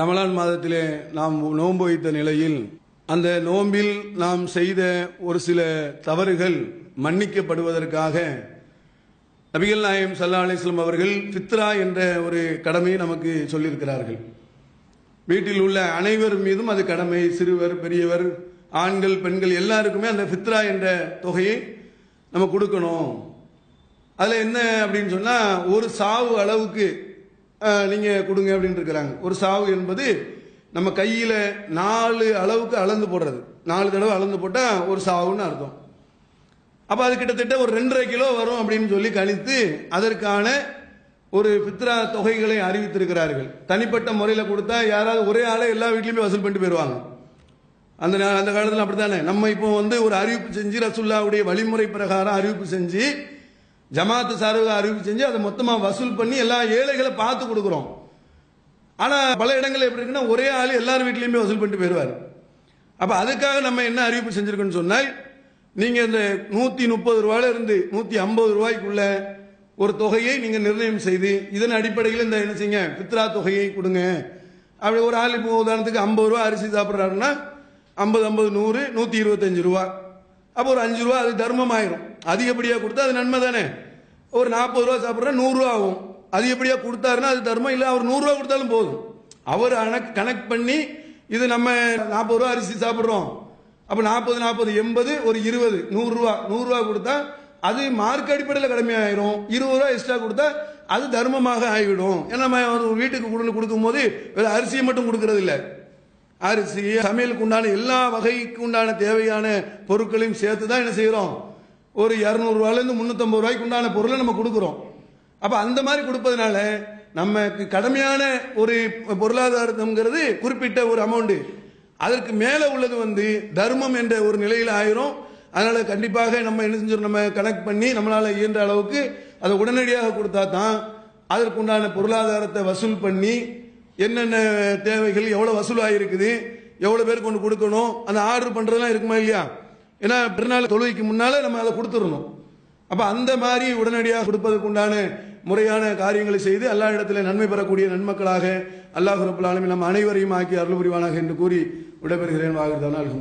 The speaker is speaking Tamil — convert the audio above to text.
ரமலான் மாதத்திலே நாம் நோன்பு வைத்த நிலையில் அந்த நோம்பில் நாம் செய்த ஒரு சில தவறுகள் மன்னிக்கப்படுவதற்காக நபிகள் நாயம் சல்லா அலிஸ்லம் அவர்கள் ஃபித்ரா என்ற ஒரு கடமையை நமக்கு சொல்லியிருக்கிறார்கள். வீட்டில் உள்ள அனைவர் மீதும் அது கடமை. சிறுவர் பெரியவர் ஆண்கள் பெண்கள் எல்லாருக்குமே அந்த ஃபித்ரா என்ற தொகையை நம்ம கொடுக்கணும். அதில் என்ன அப்படின்னு சொன்னால் ஒரு சாவு அளவுக்கு நீங்கள் கொடுங்க அப்படின்னு இருக்கிறாங்க. ஒரு சாவு என்பது நம்ம கையில் நாலு அளவுக்கு அளந்து போடுறது. நாலு தடவை அளந்து போட்டால் ஒரு சாவுன்னு அர்த்தம். அப்போ அது கிட்டத்தட்ட ஒரு ரெண்டரை கிலோ வரும் அப்படின்னு சொல்லி கணித்து அதற்கான ஒரு பித்ரா தொகைகளை அறிவித்திருக்கிறார்கள். தனிப்பட்ட முறையில் கொடுத்தா யாராவது ஒரே ஆளே எல்லா வீட்லேயுமே வசூல் பண்ணிட்டு போயிடுவாங்க அந்த நா- அந்த காலத்தில் அப்படித்தானே? நம்ம இப்போ வந்து ஒரு அறிவிப்பு செஞ்சு ரசுல்லாவுடைய வழிமுறை பிரகாரம் அறிவிப்பு செஞ்சு ஜமாத்து சார்பாக அறிவிப்பு செஞ்சு அதை மொத்தமா வசூல் பண்ணி எல்லா ஏழைகளை பார்த்து கொடுக்குறோம். ஆனா பல இடங்கள்ல எப்படி இருக்குன்னா ஒரே ஆள் எல்லார் வீட்லயுமே வசூல் பண்ணிட்டு போயிடுவார். அப்ப அதுக்காக நம்ம என்ன அறிவிப்பு செஞ்சிருக்கோம்னு சொன்னால் நீங்க இந்த நூத்தி முப்பது ரூபாயில இருந்து நூத்தி ஐம்பது ரூபாய்க்குள்ள ஒரு தொகையை நீங்க நிர்ணயம் செய்து இதன் அடிப்படையில் இந்த என்ன செய்யுங்க பித்ரா தொகையை கொடுங்க. அப்படி ஒரு ஆள் இப்போ உதாரணத்துக்கு ஐம்பது ரூபா அரிசி சாப்பிட்றாருன்னா ஐம்பது ஐம்பது நூறு நூத்தி இருபத்தஞ்சு ரூபா. அப்போ ஒரு அஞ்சு ரூபா அது தர்மம் ஆயிரும். அதிகப்படியாக கொடுத்தா அது நன்மை தானே? ஒரு நாற்பது ரூபா சாப்பிட்றா நூறுரூவா ஆகும். அதிகப்படியாக கொடுத்தாருன்னா அது தர்மம். இல்லை அவர் நூறுரூவா கொடுத்தாலும் போதும். அவர் கணக்கு கனெக்ட் பண்ணி இது நம்ம நாற்பது ரூபா அரிசி சாப்பிட்றோம். அப்போ நாற்பது நாற்பது எண்பது ஒரு இருபது நூறுரூவா நூறுரூவா கொடுத்தா அது மார்க் அடிப்படையில் கடமையாயிரும் இருபது ரூபா எக்ஸ்ட்ரா கொடுத்தா அது தர்மமாக ஆகிவிடும். ஏன்னா நம்ம ஒரு வீட்டுக்கு கொண்டு கொடுக்கும் போது அரிசியை மட்டும் கொடுக்கறது இல்லை அரிசி சமையலுக்கு உண்டான எல்லா வகைக்கு உண்டான தேவையான பொருட்களையும் சேர்த்து தான் என்ன செய்கிறோம் ஒரு இரநூறுவாலேருந்து முந்நூற்றம்பது ரூபாய்க்கு உண்டான பொருளை நம்ம கொடுக்குறோம். அப்போ அந்த மாதிரி கொடுப்பதனால நமக்கு கடமையான ஒரு பொருளாதாரங்கிறது குறிப்பிட்ட ஒரு அமௌண்ட்டு அதற்கு மேலே உள்ளது வந்து தர்மம் என்ற ஒரு நிலையில் ஆயிரும். அதனால் கண்டிப்பாக நம்ம என்ன செஞ்சோம்? நம்ம கனெக்ட் பண்ணி நம்மளால் இயன்ற அளவுக்கு அதை உடனடியாக கொடுத்தா தான் அதற்குண்டான பொருளாதாரத்தை வசூல் பண்ணி என்னென்ன தேவைகள் எவ்வளோ வசூலாகிருக்குது எவ்வளோ பேருக்கு கொண்டு கொடுக்கணும் அந்த ஆர்டர் பண்ணுறதுலாம் இருக்குமா இல்லையா? ஏன்னா பிறநாள் தொழுகைக்கு முன்னால் நம்ம அதை கொடுத்துடணும். அப்போ அந்த மாதிரி உடனடியாக கொடுப்பதற்கு உண்டான முறையான காரியங்களை செய்து எல்லா இடத்துல நன்மை பெறக்கூடிய நன்மக்களாக அல்லாஹ் ரபுல் ஆலமீன் நம்ம அனைவரையும் ஆக்கி அருள் புரிவானாக என்று கூறி விடைபெறுகிறேன். வாகிறதான அல்ஹம்துலில்லாஹ்.